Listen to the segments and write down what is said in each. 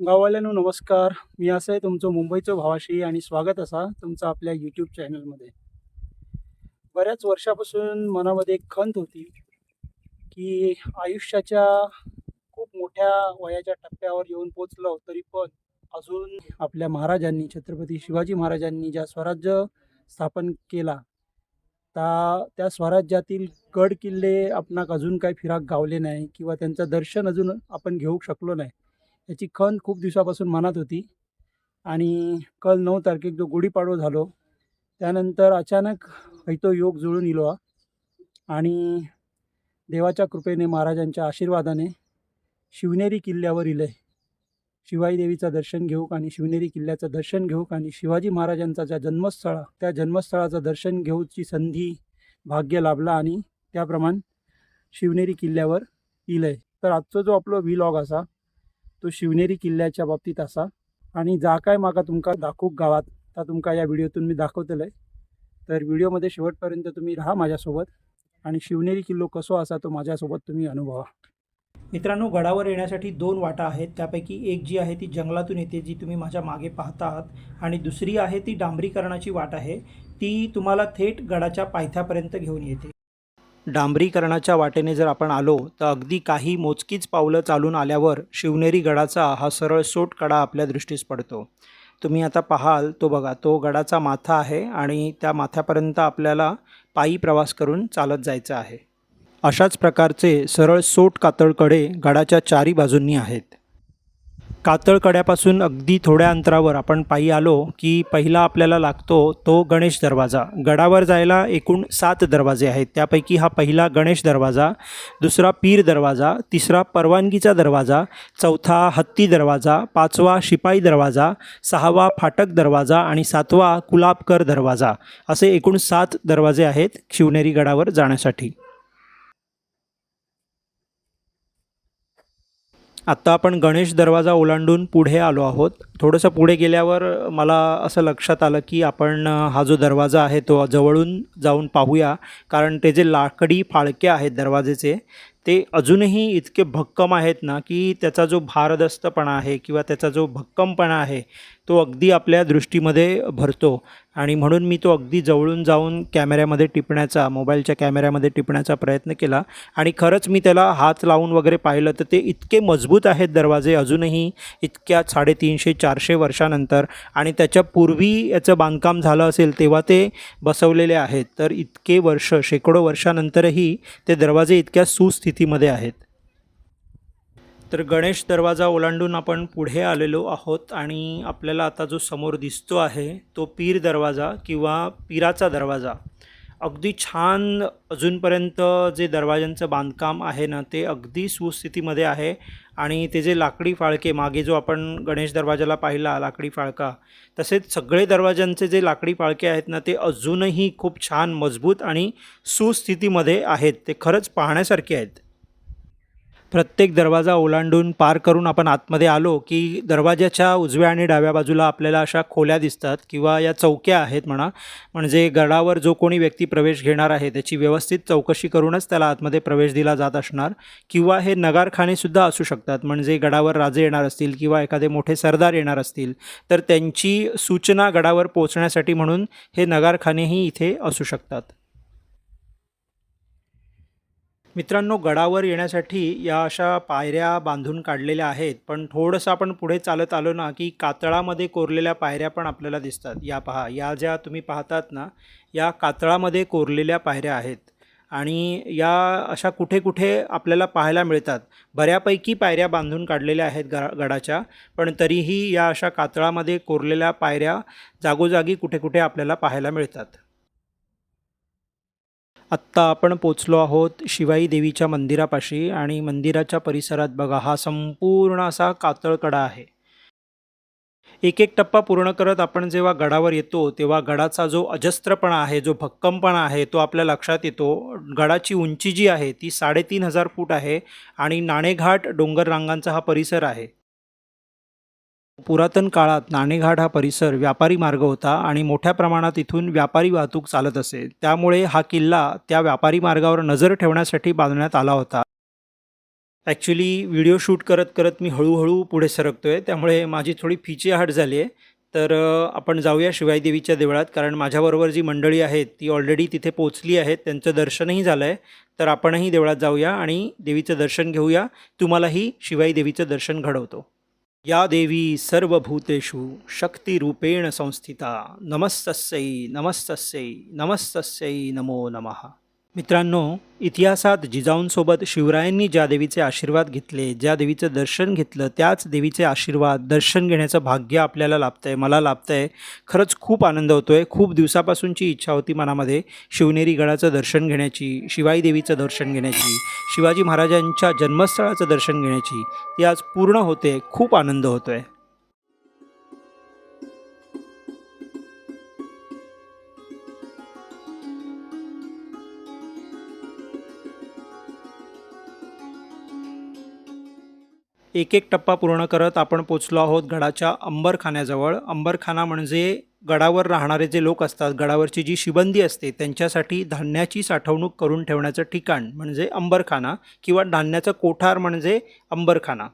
गाववाल्यांनो नमस्कार. मी असं आहे तुमचं मुंबईचं भावाशी आणि स्वागत असा तुमचं आपल्या यूट्यूब चॅनलमध्ये बऱ्याच वर्षापासून मनामध्ये एक खंत होती की आयुष्याच्या खूप मोठ्या वयाच्या टप्प्यावर येऊन पोचलो तरी पण अजून आपल्या महाराजांनी छत्रपती शिवाजी महाराजांनी ज्या स्वराज्य स्थापन केला ता त्या स्वराज्यातील गड किल्ले आपणाक अजून काही फिराक गावले नाही किंवा त्यांचं दर्शन अजून आपण घेऊ शकलो नाही. याची खंत खूप दिवसापासून मनात होती. आणि कल नऊ तारखेक जो गुढीपाडवा झालो त्यानंतर अचानक तो योग जुळून इलो हा. आणि देवाच्या कृपेने महाराजांच्या आशीर्वादाने शिवनेरी किल्ल्यावर इले. शिवाई देवीचं दर्शन घेऊक आणि शिवनेरी किल्ल्याचं दर्शन घेऊक आणि शिवाजी महाराजांचा ज्या जन्मस्थळ त्या जन्मस्थळाचं दर्शन घेऊची संधी भाग्य लाभला आणि त्याप्रमाणे शिवनेरी किल्ल्यावर इलंय तर आजचो जो आपलो व्हिलॉग असा तो शिवनेरी किल्ल्याच्या बाबतीत असा. आणि जा काय मागा तुमका दाखवूक गावात त्या तुमका या व्हिडिओतून मी दाखवतले तर व्हिडिओमध्ये शेवटपर्यंत तुम्ही राहा माझ्यासोबत. आणि शिवनेरी किल्लो कसो असा तो माझ्यासोबत तुम्ही अनुभवा. मित्रांनो गडावर येण्यासाठी दोन वाटा आहेत. त्यापैकी एक जी आहे ती जंगलातून येते जी तुम्ही माझ्या मागे पाहता आहात. आणि दुसरी आहे ती डांबरीकरणाची वाट आहे. ती तुम्हाला थेट गडाच्या पायथ्यापर्यंत घेऊन येते. डांबरीकरणाच्या वाटेने जर आपण आलो तर अगदी काही मोजकीच पावलं चालून आल्यावर शिवनेरी गडाचा हा सरळ सोट कडा आपल्या दृष्टीस पडतो. तुम्ही आता पाहाल तो बघा तो गडाचा माथा आहे आणि त्या माथ्यापर्यंत आपल्याला पायी प्रवास करून चालत जायचं आहे. अशाच प्रकारचे सरळ सोट कातळकडे गडाच्या चारी बाजूंनी आहेत. कातळकड्यापासून अगदी थोड्या अंतरावर आपण पायी आलो की पहिला आपल्याला लागतो तो गणेश दरवाजा. गडावर जायला एकूण सात दरवाजे आहेत. त्यापैकी हा पहिला गणेश दरवाजा दुसरा पीर दरवाजा तिसरा परवानगीचा दरवाजा चौथा हत्ती दरवाजा पाचवा शिपाई दरवाजा सहावा फाटक दरवाजा आणि सातवा कुलाबकर दरवाजा. असे एकूण सात दरवाजे आहेत शिवनेरी गडावर जाण्यासाठी. आत्ता आपण गणेश दरवाजा ओलांडून पुढे आलो आहोत. थोडंसं पुढे गेल्यावर मला असं लक्षात आलं की आपण हा जो दरवाजा आहे तो जवळून जाऊन पाहूया. कारण ते जे लाकडी फाळके आहेत दरवाजेचे ते अजूनही इतके भक्कम आहेत ना की त्याचा जो भारदस्तपणा आहे किंवा त्याचा जो भक्कमपणा आहे तो अगदी आपल्या दृष्टीमध्ये भरतो. आणि म्हणून मी तो अगदी जवळून जाऊन कॅमेऱ्यामध्ये टिपण्याचा मोबाईलच्या कॅमेऱ्यामध्ये टिपण्याचा प्रयत्न केला. आणि खरंच मी त्याला हात लावून वगैरे पाहिलं तर ते इतके मजबूत आहेत दरवाजे अजूनही इतक्या साडेतीनशे चारशे वर्षानंतर. आणि त्याच्या पूर्वी याचं बांधकाम झालं असेल तेव्हा ते बसवलेले आहेत. तर इतके वर्ष शेकडो वर्षानंतरही ते दरवाजे इतक्या स्थितीमध्ये आहेत. तर गणेश दरवाजा ओलांडून आपण पुढे आलेलो आहोत आणि आपल्याला आता जो समोर दिसतो आहे तो पीर दरवाजा किंवा पीराचा दरवाजा. अगदी छान अजूनपर्यंत जे दरवाज्यांचं बांधकाम आहे ना ते अगदी सुस्थितीमध्ये आहे. आणि ते जे लाकडी फाळके मागे जो आपण गणेश दरवाजाला पाहिला लाकडी फाळका तसेच सगळे दरवाजांचे जे लाकडी फाळके आहेत ना ते अजूनही खूप छान मजबूत आणि सुस्थितीमध्ये आहेत. ते खरंच पाहण्यासारखे आहेत. प्रत्येक दरवाजा ओलांडून पार करून आपण आतमध्ये आलो की दरवाजाच्या उजव्या आणि डाव्या बाजूला आपल्याला अशा खोल्या दिसतात किंवा या चौक्या आहेत म्हणा. म्हणजे गडावर जो कोणी व्यक्ती प्रवेश घेणार आहे त्याची व्यवस्थित चौकशी करूनच त्याला आतमध्ये प्रवेश दिला जात असणार. किंवा हे नगारखानेसुद्धा असू शकतात. म्हणजे गडावर राजे येणार असतील किंवा एखादे मोठे सरदार येणार असतील तर त्यांची सूचना गडावर पोचण्यासाठी म्हणून हे नगारखानेही इथे असू शकतात. मित्रांनो गडावर येण्यासाठी या अशा पायऱ्या बांधून काढलेल्या आहेत पण थोडंसं आपण पुढे चालत आलो ना की कातळामध्ये कोरलेल्या पायऱ्या पण आपल्याला दिसतात. या पहा या ज्या तुम्ही पाहतात ना या कातळामध्ये कोरलेल्या पायऱ्या आहेत आणि या अशा कुठे कुठे आपल्याला पाहायला मिळतात. बऱ्यापैकी पायऱ्या बांधून काढलेल्या आहेत ग गडाच्या पण तरीही या अशा कातळामध्ये कोरलेल्या पायऱ्या जागोजागी कुठे कुठे आपल्याला पाहायला मिळतात. आत्ता आपण पोचलो आहोत शिवाई देवीच्या मंदिरापाशी आणि मंदिराच्या परिसरात बघा हा संपूर्ण असा कातळकडा आहे. एक एक टप्पा पूर्ण करत आपण जेव्हा गडावर येतो तेव्हा गडाचा जो अजस्त्रपणा आहे जो भक्कमपणा आहे तो आपल्या लक्षात येतो. गडाची उंची जी आहे ती साडेतीन हजार फूट आहे आणि नाणेघाट डोंगर रांगांचा हा परिसर आहे. पुरातन काळात नाणेघाट हा परिसर व्यापारी मार्ग होता आणि मोठ्या प्रमाणात इथून व्यापारी वाहतूक चालत असे. त्यामुळे हा किल्ला त्या व्यापारी मार्गावर नजर ठेवण्यासाठी बांधण्यात आला होता. ॲक्च्युली व्हिडिओ शूट करत करत मी हळूहळू पुढे सरकतो आहे त्यामुळे माझी थोडी फिचीहाट झाली आहे. तर आपण जाऊया शिवाई देवीच्या देवळात. कारण माझ्याबरोबर जी मंडळी आहेत ती ऑलरेडी तिथे पोचली आहेत. त्यांचं दर्शनही झालं आहे तर आपणही देवळात जाऊया आणि देवीचं दर्शन घेऊया. तुम्हालाही शिवाई देवीचं दर्शन घडवतो. या देवी सर्वभूतेषु शक्तिरूपेण संस्थिता। नमस्तस्यै नमस्तस्यै नमस्तस्यै नमो नमः। मित्रांनो इतिहासात जिजाऊंसोबत शिवरायांनी ज्या देवीचे आशीर्वाद घेतले ज्या देवीचं दर्शन घेतलं त्याच देवीचे आशीर्वाद दर्शन घेण्याचं भाग्य आपल्याला लाभतं आहे मला लाभतं आहे खरंच खूप आनंद होतो आहे खूप दिवसापासूनची इच्छा होती मनामध्ये शिवनेरी गडाचं दर्शन घेण्याची शिवाई देवीचं दर्शन घेण्याची शिवाजी महाराजांच्या जन्मस्थळाचं दर्शन घेण्याची. ती आज पूर्ण होते. खूप आनंद होतो आहे एक एक टप्पा पूर्ण करत आपण पोचलो आहोत गडाच्या अंबरखान्याजवळ. अंबरखाना म्हणजे गडावर राहणारे जे लोक असतात गडावरची जी शिबंदी असते त्यांच्यासाठी धान्याची साठवणूक करून ठेवण्याचं ठिकाण म्हणजे अंबरखाना किंवा धान्याचं कोठार म्हणजे अंबरखाना.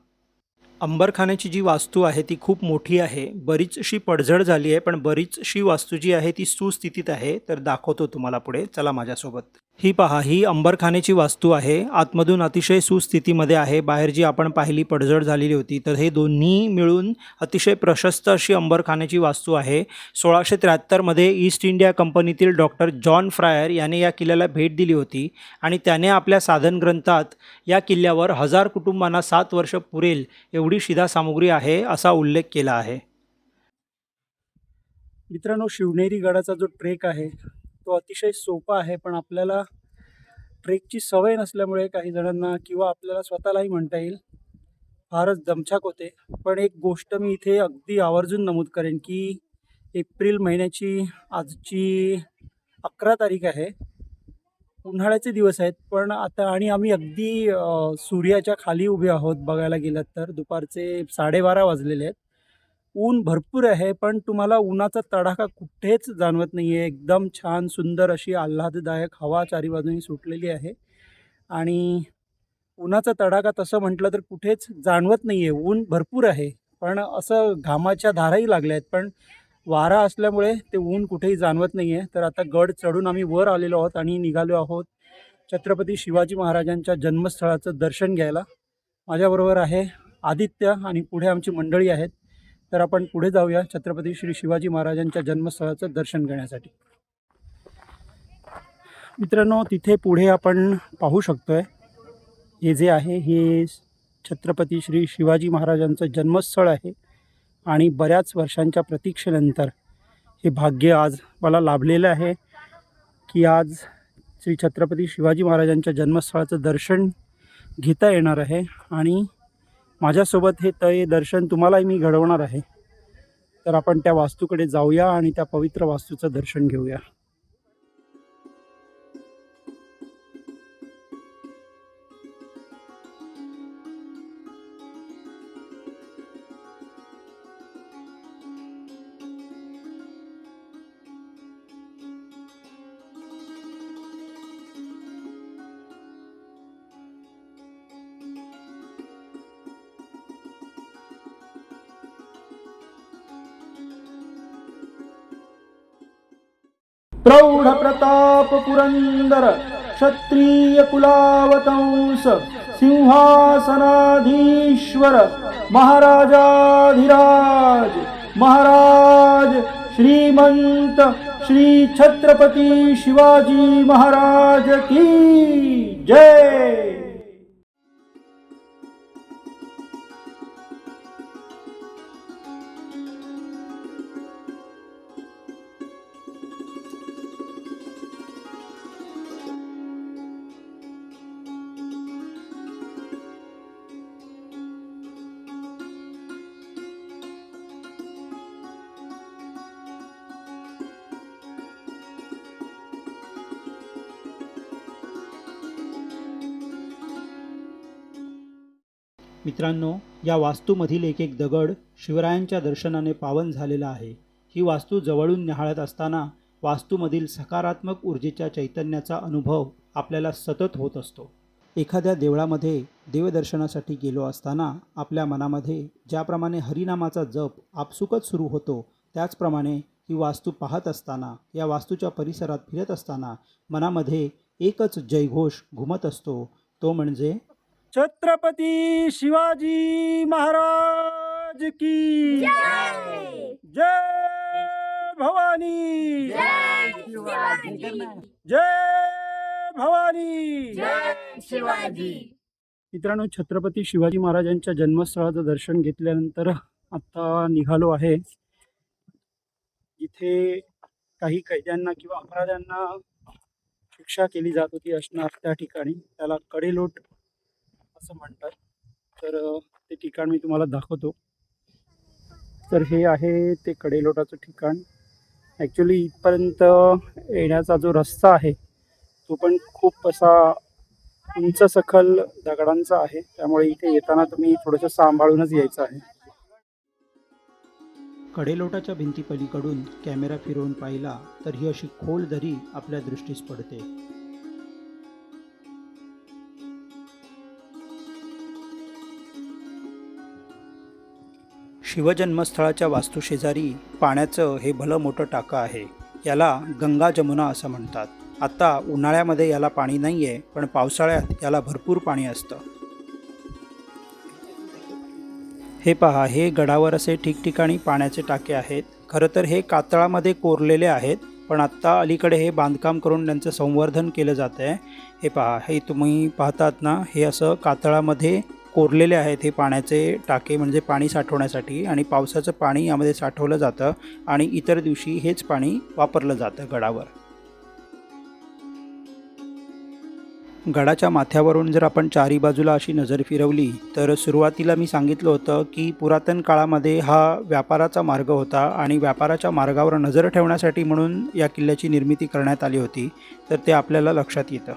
अंबरखान्याची जी वास्तू आहे ती खूप मोठी आहे. बरीचशी पडझड झाली आहे पण बरीचशी वास्तू जी आहे ती सुस्थितीत आहे. तर दाखवतो तुम्हाला पुढे. चला माझ्यासोबत. ही पहा ही अंबरखान्याची वास्तू आहे. आतमधून अतिशय सुस्थितीमध्ये आहे. बाहेर जी आपण पाहिली पडझड झालेली होती तर हे दोन्ही मिळून अतिशय प्रशस्त अशी अंबरखान्याची वास्तू आहे. सोळाशे त्र्याहत्तरमध्ये ईस्ट इंडिया कंपनीतील डॉक्टर जॉन फ्रायर याने या किल्ल्याला भेट दिली होती आणि त्याने आपल्या साधन ग्रंथात या किल्ल्यावर हजार कुटुंबांना सात वर्ष पुरेल एवढी शिधा सामुग्री आहे असा उल्लेख केला आहे. मित्रांनो शिवनेरी गडाचा जो ट्रेक आहे तो अतिशय सोपा आहे पण आपल्याला ट्रेकची सवय नसल्यामुळे काही जणांना किंवा आपल्याला स्वतःलाही म्हणता येईल फारच दमछाक होते. पण एक गोष्ट मी इथे अगदी आवर्जून नमूद करेन की एप्रिल महिन्याची आजची अकरा तारीख आहे. उन्हाळ्याचे दिवस आहेत पण आता आणि आम्ही अगदी सूर्याच्या खाली उभे आहोत बघायला गेलात तर. दुपारचे साडेबारा वाजलेले आहेत. ऊन भरपूर आहे पण तुम्हाला उन्हाचा तडाखा कुठेच जाणवत नाही आहे एकदम छान सुंदर अशी आल्हाददायक हवा चारी बाजूनी सुटलेली आहे. आणि उन्हाचा तडाखा तसं म्हटलं तर कुठेच जाणवत नाही आहे ऊन भरपूर आहे पण असं घामाच्या धाराही लागल्या आहेत. पण वारा असल्यामुळे ते ऊन कुठेही जाणवत नाही आहे तर आता गड चढून आम्ही वर आलेलो आहोत आणि निघालो आहोत छत्रपती शिवाजी महाराजांच्या जन्मस्थळाचं दर्शन घ्यायला. माझ्याबरोबर आहे आदित्य आणि पुढे आमची मंडळी आहेत. तर आपण पुढे जाऊया छत्रपती श्री शिवाजी महाराजांच्या जन्मस्थळाचं दर्शन घेण्यासाठी. मित्रांनो तिथे पुढे आपण पाहू शकतोय हे जे आहे हे छत्रपती श्री शिवाजी महाराजांचं जन्मस्थळ आहे आणि बऱ्याच वर्षांच्या प्रतीक्षेनंतर हे भाग्य आज मला लाभलेलं आहे की आज श्री छत्रपती शिवाजी महाराजांच्या जन्मस्थळाचं दर्शन घेता येणार आहे आणि माझ्यासोबत हे तय दर्शन तुम्हालाही मी घडवणार आहे. तर आपण त्या वास्तूकडे जाऊया आणि त्या पवित्र वास्तूचं दर्शन घेऊया. प्रौढ प्रताप पुरंदर क्षत्रिय कुलावतंस सिंहासनाधीश्वर महाराजाधिराज महाराज श्रीमंत श्री छत्रपती शिवाजी महाराज की जय। मित्रांनो या वास्तूमधील एक एक दगड शिवरायांच्या दर्शनाने पावन झालेला आहे. ही वास्तू जवळून न्याहाळत असताना वास्तूमधील सकारात्मक ऊर्जेच्या चैतन्याचा अनुभव आपल्याला सतत होत असतो. एखाद्या देवळामध्ये देवदर्शनासाठी गेलो असताना आपल्या मनामध्ये ज्याप्रमाणे हरिनामाचा जप आपसुकच सुरू होतो त्याचप्रमाणे ही वास्तू पाहत असताना या वास्तूच्या परिसरात फिरत असताना मनामध्ये एकच जयघोष घुमत असतो. तो म्हणजे छत्रपती शिवाजी महाराज की जय! भवानी! जय भवानी! मित्रांनो छत्रपती शिवाजी महाराजांच्या जन्मस्थळाचं दर्शन घेतल्यानंतर आता निघालो आहे. इथे काही कैद्यांना किंवा अपराध्यांना शिक्षा केली जात होती असणार त्या ठिकाणी. त्याला कडेलोट असं म्हणतात. तर ते ठिकाण मी तुम्हाला दाखवतो. तर हे आहे ते कडेलोटाचं ठिकाण. ॲक्च्युली इथपर्यंत येण्याचा जो रस्ता आहे तो पण खूप असा उंच सखल दगडांचा आहे. त्यामुळे इथे येताना तुम्ही थोडंसं सांभाळूनच यायचं आहे. कडेलोटाच्या भिंतीपलीकडून कॅमेरा फिरवून पाहिला तर ही अशी खोल दरी आपल्या दृष्टीस पडते. शिवजन्मस्थळाच्या वास्तूशेजारी पाण्याचं हे भलं मोठं टाकं आहे. याला गंगा जमुना असं म्हणतात. आत्ता उन्हाळ्यामध्ये याला पाणी नाही आहे पण पावसाळ्यात याला भरपूर पाणी असतं. हे पहा हे गडावर असे ठिकठिकाणी पाण्याचे टाके आहेत. खरं तर हे कातळामध्ये कोरलेले आहेत पण आत्ता अलीकडे हे बांधकाम करून त्यांचं संवर्धन केलं जातं आहे हे पहा हे तुम्ही पाहतात ना हे असं कातळामध्ये कोरलेले आहेत हे पाण्याचे टाके म्हणजे पाणी साठवण्यासाठी आणि पावसाचं पाणी यामध्ये साठवलं जातं आणि इतर दिवशी हेच पाणी वापरलं जातं गडावर. गडाच्या माथ्यावरून जर आपण चारी बाजूला अशी नजर फिरवली तर सुरुवातीला मी सांगितलं होतं की पुरातन काळामध्ये हा व्यापाराचा मार्ग होता आणि व्यापाराच्या मार्गावर नजर ठेवण्यासाठी म्हणून या किल्ल्याची निर्मिती करण्यात आली होती तर ते आपल्याला लक्षात येतं.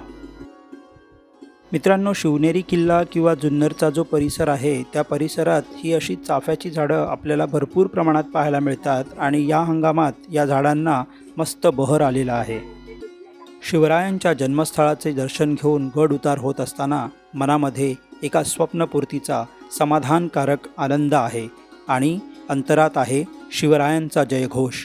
मित्रांनो शिवनेरी किल्ला किंवा जुन्नरचा जो परिसर आहे त्या परिसरात ही अशी चाफ्याची झाडं आपल्याला भरपूर प्रमाणात पाहायला मिळतात आणि या हंगामात या झाडांना मस्त बहर आलेला आहे. शिवरायांच्या जन्मस्थळाचे दर्शन घेऊन गड उतार होत असताना मनामध्ये एका स्वप्नपूर्तीचा समाधानकारक आनंद आहे आणि अंतरात आहे शिवरायांचा जयघोष.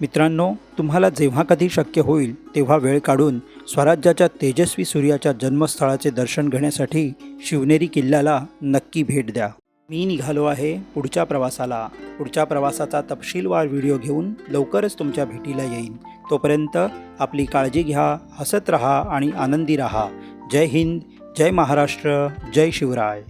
मित्रांनो तुम्हाला जेव्हा कधी शक्य होईल तेव्हा वेळ काढून स्वराज्याच्या तेजस्वी सूर्याच्या जन्मस्थळाचे दर्शन घेण्यासाठी शिवनेरी किल्ल्याला नक्की भेट द्या. मी निघालो आहे पुढच्या प्रवासाला. पुढच्या प्रवासाचा तपशीलवार व्हिडिओ घेऊन लवकरच तुमच्या भेटीला येईन. तोपर्यंत आपली काळजी घ्या हसत रहा आणि आनंदी रहा. जय हिंद जय महाराष्ट्र जय शिवराय.